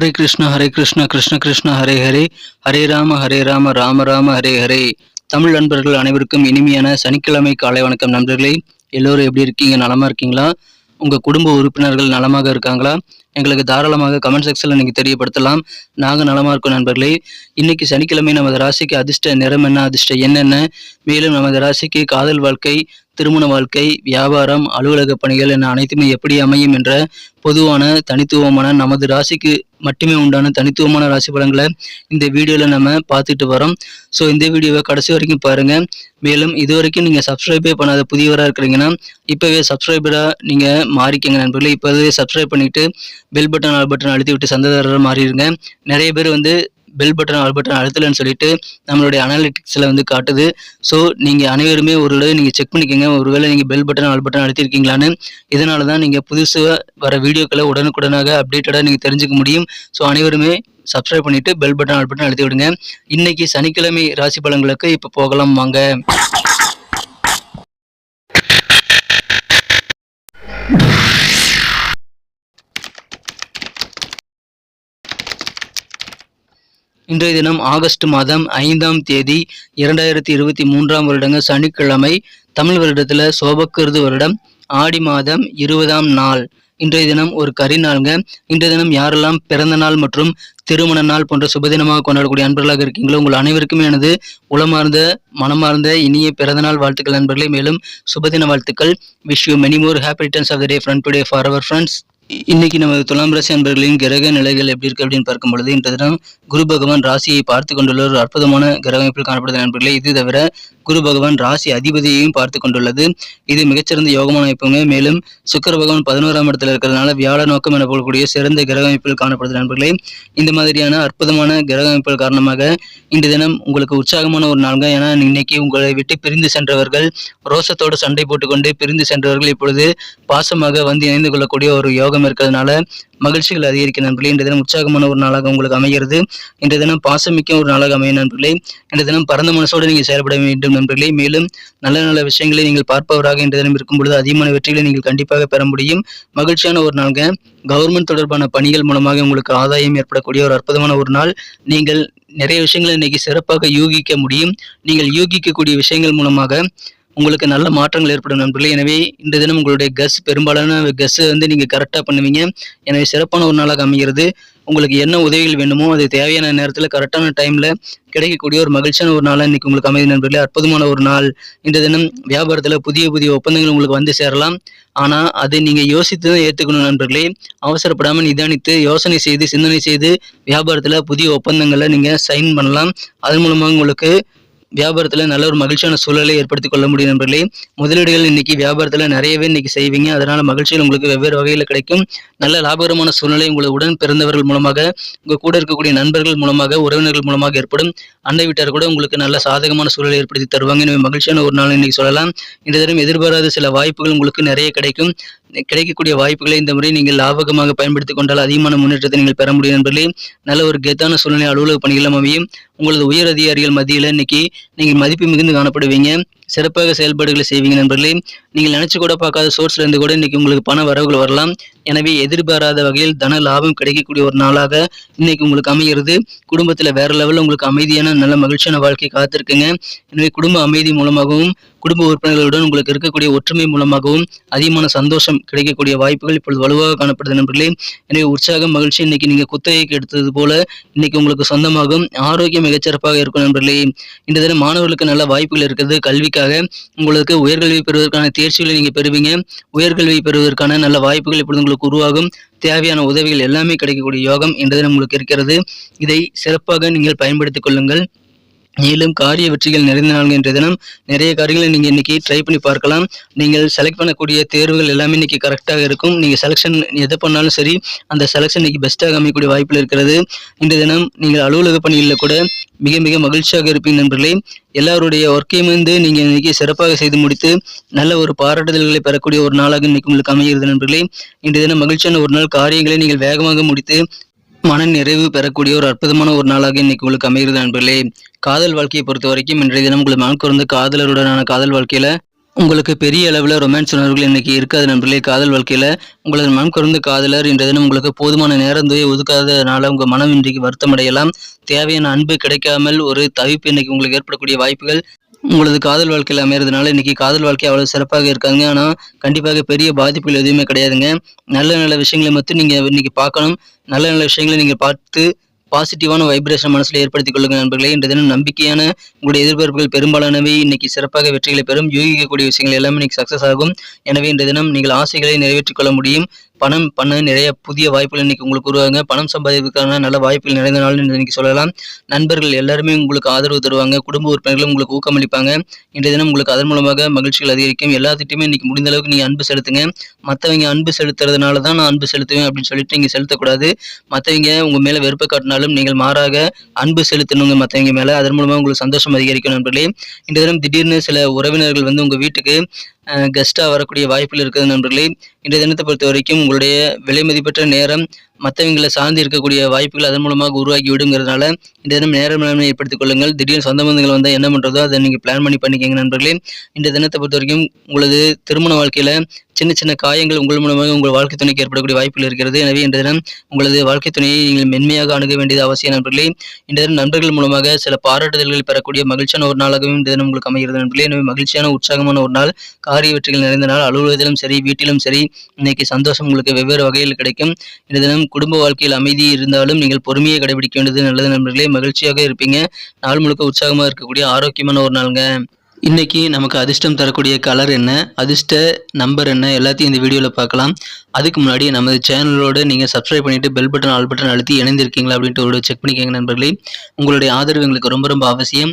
ஹரே கிருஷ்ண ஹரே கிருஷ்ண கிருஷ்ண கிருஷ்ண ஹரே ஹரே ஹரே ராம ஹரே ராம ராம ராம ஹரே ஹரே தமிழ் நண்பர்கள் அனைவருக்கும் இனிமையான சனிக்கிழமை காலை வணக்கம் நண்பர்களே. எல்லோரும் எப்படி இருக்கீங்க? நலமா இருக்கீங்களா? உங்க குடும்ப உறுப்பினர்கள் நலமாக இருக்காங்களா? எங்களுக்கு தாராளமாக கமெண்ட் செக்ஷன்ல நீங்க தெரியப்படுத்தலாம். நாங்கள் நலமா இருக்கோம் நண்பர்களே. இன்னைக்கு சனிக்கிழமை நமது ராசிக்கு அதிர்ஷ்ட நிறம் என்ன அதிர்ஷ்ட என்னென்ன மேலும் நமது ராசிக்கு காதல் வாழ்க்கை திருமண வாழ்க்கை வியாபாரம் அலுவலக பணிகள் என அனைத்துமே எப்படி அமையும் என்ற பொதுவான தனித்துவமான நமது ராசிக்கு மட்டுமே உண்டான தனித்துவமான ராசி பலன்களை இந்த வீடியோவில் நம்ம பார்த்துட்டு வரோம். ஸோ இந்த வீடியோவை கடைசி வரைக்கும் பாருங்கள் மேலும் இது வரைக்கும் நீங்கள் சப்ஸ்கிரைபே பண்ணாத புதியவராக இருக்கிறீங்கன்னா இப்போவே சப்ஸ்கிரைபராக நீங்கள் மாறிக்கங்க நண்பர்களே. இப்போவே சப்ஸ்கிரைப் பண்ணிட்டு பெல் பட்டன் ஆல் பட்டன் அழுத்தி விட்டு சந்ததாரராக மாறிடுங்க. நிறைய பேர் வந்து பெல் பட்டன் ஆல் பட்டன் அழுத்தலைன்னு சொல்லிட்டு நம்மளுடைய அனாலிட்டிக்ஸில் வந்து காட்டுது. ஸோ நீங்கள் அனைவருமே ஒரு தடவை நீங்கள் செக் பண்ணிக்கோங்க. ஒருவேளை நீங்கள் பெல் பட்டன் ஆல் பட்டன் அழுத்திருக்கீங்களான்னு. இதனால தான் நீங்கள் புதுசாக வர வீடியோக்களை உடனுக்குடனாக அப்டேட்டடாக நீங்கள் தெரிஞ்சுக்க முடியும். ஸோ அனைவருமே சப்ஸ்கிரைப் பண்ணிவிட்டு பெல் பட்டன் ஆல் பட்டன் அழுத்தி விடுங்க. இன்றைக்கி சனிக்கிழமை ராசி பலன்களுக்கு இப்போ போகலாம் வாங்க. இன்றைய தினம் ஆகஸ்ட் மாதம் ஐந்தாம் தேதி இரண்டாயிரத்தி இருபத்தி மூன்றாம் வருடங்க சனிக்கிழமை தமிழ் வருடத்துல சோபக்கிருது வருடம். ஆடி மாதம் இருபதாம் நாள். இன்றைய தினம் ஒரு கரிநாளுங்க இன்றைய தினம் யாரெல்லாம் பிறந்த நாள் மற்றும் திருமண நாள் போன்ற சுபதினமாக கொண்டாடக்கூடிய அன்பர்களாக இருக்கீங்களோ உங்கள் அனைவருக்குமே எனது உளமார்ந்த மனமார்ந்த இனிய பிறந்தநாள் வாழ்த்துக்கள் நண்பர்களே மேலும் சுபதின வாழ்த்துக்கள். Wish you many more happy returns of the day friend today for our friends இன்னைக்கு நமது துலாம் ராசி அன்பர்களின் கிரக நிலைகள் எப்படி இருக்கு அப்படின்னு பார்க்கும் பொழுது இன்றைய தினம் குரு பகவான் ராசியை பார்த்து கொண்டுள்ள ஒரு அற்புதமான கிரக அமைப்பில் காணப்படுது நண்பர்களே இது தவிர குரு பகவான் ராசி அதிபதியையும் பார்த்து கொண்டுள்ளது. இது மிகச்சிறந்த யோகமான அமைப்புங்க மேலும் சுக்கர பகவான் பதினோராம் இடத்துல இருக்கிறதுனால வியாழ நோக்கம் என போகக்கூடிய சிறந்த கிரக அமைப்பில் காணப்படுது நண்பர்களே இந்த மாதிரியான அற்புதமான கிரக அமைப்புகள் காரணமாக இன்று தினம் உங்களுக்கு உற்சாகமான ஒரு நாள்ங்க. ஏன்னா இன்னைக்கு உங்களை விட்டு பிரிந்து சென்றவர்கள் ரோசத்தோடு சண்டை போட்டுக்கொண்டு பிரிந்து சென்றவர்கள் இப்பொழுது பாசமாக வந்து இணைந்து கொள்ளக்கூடிய ஒரு யோகம் இருக்கிறதுனால மகிழ்ச்சிகள் அதிகரிக்க நண்பர்களே. இன்றைய தினம் உற்சாகமான ஒரு நாளாக உங்களுக்கு அமைகிறது. இன்றைய தினம் பாசமிக்க ஒரு நாளாக அமையும் நண்பர்களே. இன்றைய தினம் பரந்த மனசோடு நீங்கள் செயல்பட வேண்டும் நண்பர்களே. மேலும் நல்ல நல்ல விஷயங்களை நீங்கள் பார்ப்பவராக இன்றைய தினம் இருக்கும் பொழுது அதிகமான வெற்றிகளை நீங்கள் கண்டிப்பாக பெற முடியும். மகிழ்ச்சியான ஒரு நாள்ங்க கவர்மெண்ட் தொடர்பான பணிகள் மூலமாக உங்களுக்கு ஆதாயம் ஏற்படக்கூடிய ஒரு அற்புதமான ஒரு நாள். நீங்கள் நிறைய விஷயங்களை இன்னைக்கு சிறப்பாக யூகிக்க முடியும். நீங்கள் யூகிக்கக்கூடிய விஷயங்கள் மூலமாக உங்களுக்கு நல்ல மாற்றங்கள் ஏற்படும் நண்பர்களே. எனவே இந்த தினம் உங்களுடைய கஸ் பெரும்பாலான கஸ் வந்து நீங்க கரெக்டாக பண்ணுவீங்க. எனவே சிறப்பான ஒரு நாளாக அமைகிறது. உங்களுக்கு என்ன உதவிகள் வேண்டுமோ அது தேவையான நேரத்தில் கரெக்டான டைம்ல கிடைக்கக்கூடிய ஒரு மகிழ்ச்சியான ஒரு நாளாக இன்னைக்கு உங்களுக்கு அமைதி நண்பர்களே. அற்புதமான ஒரு நாள். இந்த தினம் வியாபாரத்தில் புதிய புதிய ஒப்பந்தங்கள் உங்களுக்கு வந்து சேரலாம். ஆனால் அதை நீங்கள் யோசித்து தான் ஏற்றுக்கணும் நண்பர்களே. அவசரப்படாமல் நிதானித்து யோசனை செய்து சிந்தனை செய்து வியாபாரத்தில் புதிய ஒப்பந்தங்களை நீங்கள் சைன் பண்ணலாம். அதன் மூலமாக உங்களுக்கு வியாபாரத்தில் நல்ல ஒரு மகிழ்ச்சியான சூழலை ஏற்படுத்தி கொள்ள முடியும் நண்பர்களே. முதலீடுகள் இன்னைக்கு வியாபாரத்தில் நிறையவே இன்னைக்கு செய்வீங்க. அதனால் மகிழ்ச்சியில் உங்களுக்கு வெவ்வேறு வகையில் கிடைக்கும். நல்ல லாபகரமான சூழ்நிலை உங்களை உடன் பிறந்தவர்கள் மூலமாக உங்கள் கூட இருக்கக்கூடிய நண்பர்கள் மூலமாக உறவினர்கள் மூலமாக ஏற்படும். அண்டை வீட்டார் கூட உங்களுக்கு நல்ல சாதகமான சூழலை ஏற்படுத்தி தருவாங்க. எனவே மகிழ்ச்சியான ஒரு நாள் இன்னைக்கு சொல்லலாம். இந்த தினம் எதிர்பாராத சில வாய்ப்புகள் உங்களுக்கு நிறைய கிடைக்கும். கிடைக்கக்கூடிய வாய்ப்புகளை இந்த முறை நீங்கள் லாபகமாக பயன்படுத்திக் கொண்டால் அதிகமான முன்னேற்றத்தை நீங்கள் பெற முடியும் என்பதிலே நல்ல ஒரு கெத்தான சூழ்நிலை அலுவலக பணிகளும் அமையும். உங்களது உயர் அதிகாரிகள் மத்தியில் இன்னைக்கு நீங்கள் மதிப்பு மிகுந்து காணப்படுவீங்க. சிறப்பாக செயல்பாடுகளை செய்வீங்க நண்பர்களே. நீங்கள் நினைச்சு கூட பார்க்காத சோர்ஸ்ல இருந்து கூட இன்னைக்கு உங்களுக்கு பண வரவுகள் வரலாம். எனவே எதிர்பாராத வகையில் தன லாபம் கிடைக்கக்கூடிய ஒரு நாளாக இன்னைக்கு உங்களுக்கு அமைகிறது. குடும்பத்தில் வேற லெவலில் உங்களுக்கு அமைதியான நல்ல மகிழ்ச்சியான வாழ்க்கை காத்திருக்குங்க. எனவே குடும்ப அமைதி மூலமாகவும் குடும்ப உறுப்பினர்களுடன் உங்களுக்கு இருக்கக்கூடிய ஒற்றுமை மூலமாகவும் அதிகமான சந்தோஷம் கிடைக்கக்கூடிய வாய்ப்புகள் இப்பொழுது வலுவாக காணப்படுது நண்பர்களே. எனவே உற்சாகம் மகிழ்ச்சி இன்னைக்கு நீங்க குத்தகைக்கு எடுத்தது போல இன்னைக்கு உங்களுக்கு சொந்தமாகும் ஆரோக்கியம் மிகச்சிறப்பாக இருக்கும் நண்பர்களே. இந்த தினம் மாணவர்களுக்கு நல்ல வாய்ப்புகள் இருக்கிறது கல்விக்கு கல்விக்காக உங்களுக்கு உயர்கல்வி பெறுவதற்கான தேர்ச்சிகளை நீங்க பெறுவீங்க. உயர்கல்வி பெறுவதற்கான நல்ல வாய்ப்புகள் இப்பொழுது உங்களுக்கு உருவாகும். தேவையான உதவிகள் எல்லாமே கிடைக்கக்கூடிய யோகம் என்றது உங்களுக்கு இருக்கிறது. இதை சிறப்பாக நீங்கள் பயன்படுத்திக் கொள்ளுங்கள். மேலும் காரிய வெற்றிகள் நிறைந்த நாள் என்ற தினம் நிறைய காரியங்களை நீங்கள் இன்னைக்கு ட்ரை பண்ணி பார்க்கலாம். நீங்கள் செலக்ட் பண்ணக்கூடிய தேர்வுகள் எல்லாமே இன்னைக்கு கரெக்டாக இருக்கும். நீங்கள் செலெக்ஷன் எதை பண்ணாலும் சரி அந்த செலெக்ஷன் இன்னைக்கு பெஸ்ட்டாக அமைக்கக்கூடிய வாய்ப்பில் இருக்கிறது. இந்த தினம் நீங்கள் அலுவலக பணிகளில் கூட மிக மிக மகிழ்ச்சியாக இருப்பீங்க நண்பர்களே. எல்லாருடைய ஒர்க்கையும் வந்து நீங்கள் இன்னைக்கு சிறப்பாக செய்து முடித்து நல்ல ஒரு பாராட்டுதல்களை பெறக்கூடிய ஒரு நாளாக இன்றைக்கி உங்களுக்கு அமைகிறது நண்பர்களே. இன்றைய தினம் மகிழ்ச்சியான ஒரு நாள். காரியங்களை நீங்கள் வேகமாக முடித்து மன நிறைவு பெறக்கூடிய ஒரு அற்புதமான ஒரு நாளாக இன்னைக்கு உங்களுக்கு அமைகிறது நண்பர்களே காதல் வாழ்க்கையை பொறுத்த வரைக்கும் இன்றைய தினம் உங்களுக்கு மனக்குறந்த காதலருடனான காதல் வாழ்க்கையில உங்களுக்கு பெரிய அளவில் ரொமான்ஸ் உணர்வுகள் இன்னைக்கு இருக்காது நண்பர்களே. காதல் வாழ்க்கையில் உங்களது மனம் குறைந்த காதலர் இன்றைய தினம் உங்களுக்கு போதுமான நேரம் தூய உங்கள் மனம் இன்றைக்கு வருத்தம் அடையலாம் தேவையான அன்பு கிடைக்காமல் ஒரு தவிப்பு இன்னைக்கு உங்களுக்கு ஏற்படக்கூடிய வாய்ப்புகள் உங்களது காதல் வாழ்க்கையில் அமைகிறதுனால இன்னைக்கு காதல் வாழ்க்கை அவ்வளோ சிறப்பாக இருக்காங்க. ஆனால் கண்டிப்பாக பெரிய பாதிப்புகள் எதுவுமே கிடையாதுங்க. நல்ல நல்ல விஷயங்களை மட்டும் நீங்கள் இன்னைக்கு பார்க்கணும். நல்ல நல்ல விஷயங்களை நீங்கள் பார்த்து பாசிட்டிவான வைப்ரேஷன் மனசில் ஏற்படுத்திக் கொள்ளுங்கள் நண்பர்களே. இன்றைய தினம் நம்பிக்கையான உங்களுடைய எதிர்பார்ப்புகள் பெரும்பாலானவை. இன்னைக்கு சிறப்பாக வெற்றிகளை பெறும் யூகிக்கக்கூடிய விஷயங்கள் எல்லாமே இன்னைக்கு சக்ஸஸ் ஆகும். எனவே இன்றைய தினம் நீங்கள் ஆசைகளை நிறைவேற்றிக் கொள்ள முடியும். பணம் பண்ண நிறைய புதிய வாய்ப்புகள் இன்னைக்கு உங்களுக்கு உருவாங்க பணம் சம்பாதிக்கிறதுக்கான நல்ல வாய்ப்புகள் நிறைந்த நாள் என்று இன்னைக்கு சொல்லலாம். நண்பர்கள் எல்லாருமே உங்களுக்கு ஆதரவு தருவாங்க. குடும்ப உறுப்பினர்களும் உங்களுக்கு ஊக்கமளிப்பாங்க இன்றைய தினம் உங்களுக்கு அதன் மூலமாக மகிழ்ச்சிகள் அதிகரிக்கும். எல்லாத்திட்டையுமே இன்னைக்கு முடிந்த அளவுக்கு நீங்கள் அன்பு செலுத்துங்க. மற்றவங்க அன்பு செலுத்துறதுனால தான் நான் அன்பு செலுத்துவேன் அப்படின்னு சொல்லிட்டு நீங்கள் செலுத்தக்கூடாது. மற்றவங்க உங்கள் மேலே வெறுப்பை காட்டினாலும் நீங்கள் மாறாக அன்பு செலுத்தணுங்க மற்றவங்க மேலே. அதன் மூலமாக உங்களுக்கு சந்தோஷம் அதிகரிக்கும் நண்பர்களே. இன்றைய தினம் திடீர்னு சில உறவினர்கள் வந்து உங்கள் வீட்டுக்கு கெஸ்ட்டாக வரக்கூடிய வாய்ப்புகள் இருக்குது நண்பர்களே இன்றைய தினத்தை பொறுத்த வரைக்கும் உங்களுடைய விலை மதிப்பற்ற நேரம் மற்றவங்களை சார்ந்து இருக்கக்கூடிய வாய்ப்புகள் அதன் மூலமாக உருவாக்கி விடுங்கிறதுனால இந்த தினம் நேர மேலாண்மை ஏற்படுத்திக் கொள்ளுங்கள். திடீர்னு சொந்த பந்தங்கள் வந்தால் என்ன பண்ணுறதோ அதை நீங்கள் பிளான் பண்ணி பண்ணிக்கங்க நண்பர்களே. இந்த தினத்தை பொறுத்த வரைக்கும் உங்களது திருமண வாழ்க்கையில் சின்ன சின்ன காயங்கள் உங்கள் மூலமாக உங்கள் வாழ்க்கை துணைக்கு ஏற்படக்கூடிய வாய்ப்புகள் இருக்கிறது. எனவே இந்த தினம் உங்களது வாழ்க்கை துணையை நீங்கள் மென்மையாக அணுக வேண்டியது அவசியம் நண்பர்களே. இந்த தினம் நண்பர்கள் மூலமாக சில பாராட்டுதல்கள் பெறக்கூடிய மகிழ்ச்சியான ஒரு நாளாகவும் இந்த தினம் உங்களுக்கு அமைகிறது நண்பர்களே. எனவே மகிழ்ச்சியான உற்சாகமான ஒரு நாள் காரிய வெற்றிகள் நிறைந்த நாள் அலுவலகத்திலும் சரி வீட்டிலும் சரி இன்னைக்கு சந்தோஷம் உங்களுக்கு வெவ்வேறு வகையில் கிடைக்கும். இந்த தினம் குடும்ப வாழ்க்கையில் அமைதி இருந்தாலும் நீங்கள் பொறுமையை கடைபிடிக்க வேண்டியது நல்லது நண்பர்களே. மகிழ்ச்சியாக இருப்பீங்க. நாள் முழுக்க உற்சாகமாக இருக்கக்கூடிய ஆரோக்கியமான ஒரு நாளுங்க. இன்னைக்கு நமக்கு அதிர்ஷ்டம் தரக்கூடிய கலர் என்ன? அதிர்ஷ்ட நம்பர் என்ன? எல்லாத்தையும் இந்த வீடியோவில் பார்க்கலாம். அதுக்கு முன்னாடி நமது சேனலோடு நீங்கள் சப்ஸ்கிரைப் பண்ணிவிட்டு பெல் பட்டன் ஆல் பட்டன் அழுத்தி இணைந்திருக்கீங்களா அப்படின்ட்டு ஒரு செக் பண்ணிக்கோங்க நண்பர்களே. உங்களுடைய ஆதரவு எங்களுக்கு ரொம்ப ரொம்ப அவசியம்.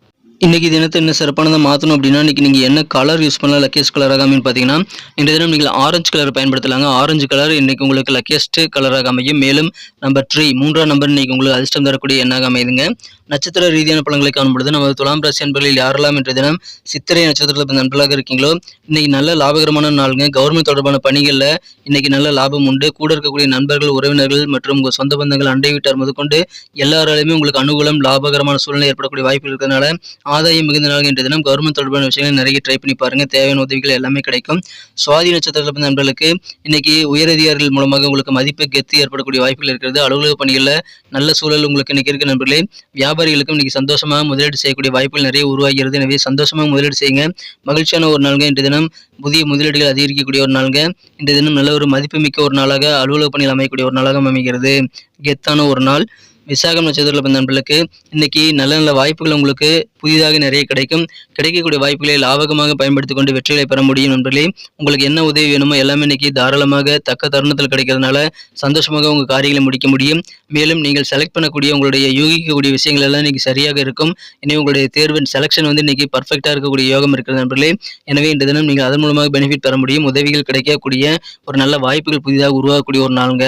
இன்றைக்கி தினத்தை என்ன சிறப்பானதாக மாற்றணும் அப்படின்னா இன்றைக்கி நீங்கள் என்ன கலர் யூஸ் பண்ணலாம் லக்கேஸ்ட் கலராக அமையும் பார்த்தீங்கன்னா இன்றைய தினம் நீங்கள் ஆரஞ்சு கலர் பயன்படுத்தலாங்க. ஆரஞ்சு கலர் இன்றைக்கி உங்களுக்கு லக்கேஸ்ட் கலராக அமையும் மேலும் நம்பர் த்ரீ மூன்றாம் நம்பர் இன்றைக்கி உங்களுக்கு அதிர்ஷ்டம் தரக்கூடிய எண்ணாக அமையுதுங்க நட்சத்திர ரீதியான பழங்களை காணும்பொழுது நமது துலாம் ராசி அன்பர்களில் யாரெல்லாம் என்ற தினம் சித்திரை நட்சத்திரத்தில் நண்பர்களாக இருக்கீங்களோ இன்றைக்கி நல்ல லாபகரமான நாளுங்க. கவர்மெண்ட் தொடர்பான பணிகளில் இன்னைக்கு நல்ல லாபம் உண்டு. கூட இருக்கக்கூடிய நண்பர்கள் உறவினர்கள் மற்றும் உங்கள் சொந்த பந்தங்கள் அண்டை வீட்டார் முதற்கொண்டு எல்லாராலையுமே உங்களுக்கு அனுகூலம் லாபகரமான சூழ்நிலை ஏற்படக்கூடிய வாய்ப்பு இருக்கிறதுனால ஆதாயம் மிகுந்த நாள் என்ற தினம் கவர்மெண்ட் தொடர்பான விஷயங்கள் நிறைய ட்ரை பண்ணி பாருங்க. தேவையான உதவிகள் எல்லாமே கிடைக்கும். சுவாதி நட்சத்திரத்தில் நண்பர்களுக்கு இன்னைக்கு உயரதிகாரிகள் மூலமாக உங்களுக்கு மதிப்பு கெத்து ஏற்படக்கூடிய வாய்ப்புகள் இருக்கிறது. அலுவலக பணிகளில் நல்ல சூழல் உங்களுக்கு இன்னைக்கு இருக்க நண்பர்களே. வியாபாரிகளுக்கும் இன்னைக்கு சந்தோஷமாக முதலீடு செய்யக்கூடிய வாய்ப்புகள் நிறைய உருவாகிறது. எனவே சந்தோஷமாக முதலீடு செய்யுங்க. மகிழ்ச்சியான ஒரு நாளுங்க இன்றைய தினம். புதிய முதலீடுகள் அதிகரிக்கக்கூடிய ஒரு நாளுங்க. இன்றைய தினம் நல்ல ஒரு மதிப்புமிக்க ஒரு நாளாக அலுவலக பணியில் அமையக்கூடிய ஒரு நாளாக அமைகிறது. கெத்தான ஒரு நாள். விசாகம் நட்சத்திரத்தில் பிறந்த நண்பர்களுக்கு இன்னைக்கு நல்ல நல்ல வாய்ப்புகள் உங்களுக்கு புதிதாக நிறைய கிடைக்கும். கிடைக்கக்கூடிய வாய்ப்புகளை லாபகமாக பயன்படுத்தி கொண்டு வெற்றிகளை பெற முடியும் நண்பர்களே. உங்களுக்கு என்ன உதவி வேணுமோ எல்லாமே இன்னைக்கு தாராளமாக தக்க தருணத்தில் கிடைக்கிறதுனால சந்தோஷமாக உங்கள் காரியங்களை முடிக்க முடியும். மேலும் நீங்கள் செலக்ட் பண்ணக்கூடிய உங்களுடைய யோகிக்கக்கூடிய விஷயங்கள் எல்லாம் இன்னைக்கு சரியாக இருக்கும். எனவே உங்களுடைய தேர்வு செலக்ஷன் வந்து இன்னைக்கு பர்ஃபெக்டாக இருக்கக்கூடிய யோகம் இருக்கிறது நண்பர்களே. எனவே இந்த தினம் நீங்கள் அதன் மூலமாக பெனிஃபிட் பெற முடியும். உதவிகள் கிடைக்கக்கூடிய ஒரு நல்ல வாய்ப்புகள் புதிதாக உருவாகக்கூடிய ஒரு நாளுங்க.